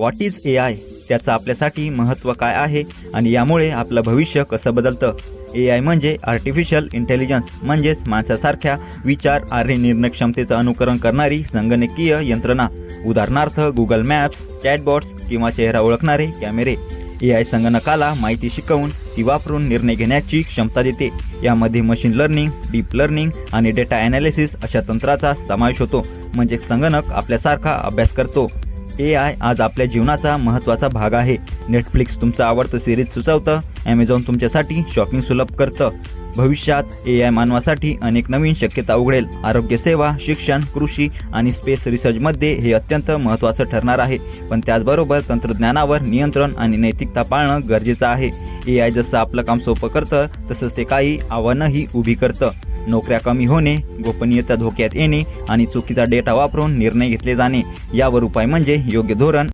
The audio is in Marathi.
व्हॉट इज ए आय त्याचं आपल्यासाठी महत्त्व काय आहे? आणि यामुळे आपलं भविष्य कसं बदलतं? ए आय म्हणजे आर्टिफिशियल इंटेलिजन्स म्हणजेच माणसासारख्या विचार आणि निर्णय क्षमतेचं अनुकरण करणारी संगणकीय यंत्रणा. उदाहरणार्थ गुगल मॅप्स चॅटबॉट्स किंवा चेहरा ओळखणारे कॅमेरे. ए आय संगणकाला माहिती शिकवून ती वापरून निर्णय घेण्याची क्षमता देते. यामध्ये मशीन लर्निंग डीप लर्निंग आणि डेटा ॲनालिसिस अशा तंत्राचा समावेश होतो. म्हणजे संगणक आपल्यासारखा अभ्यास करतो. ए आय आज आपल्या जीवनाचा महत्त्वाचा भाग आहे. नेटफ्लिक्स तुमचं आवडतं सिरीज सुचवतं ॲमेझॉन तुमच्यासाठी शॉपिंग सुलभ करतं. भविष्यात ए आय मानवासाठी अनेक नवीन शक्यता उघडेल. आरोग्यसेवा शिक्षण कृषी आणि स्पेस रिसर्चमध्ये हे अत्यंत महत्त्वाचं ठरणार आहे. पण त्याचबरोबर तंत्रज्ञानावर नियंत्रण आणि नैतिकता पाळणं गरजेचं आहे. ए आय जसं आपलं काम सोपं करतं तसंच ते काही आव्हानंही उभी करतं. नोकऱ्या कमी होणे गोपनीयता धोक्यात येणे आणि चुकीचा डेटा वापरून निर्णय घेतले जाणे यावर उपाय म्हणजे योग्य धोरण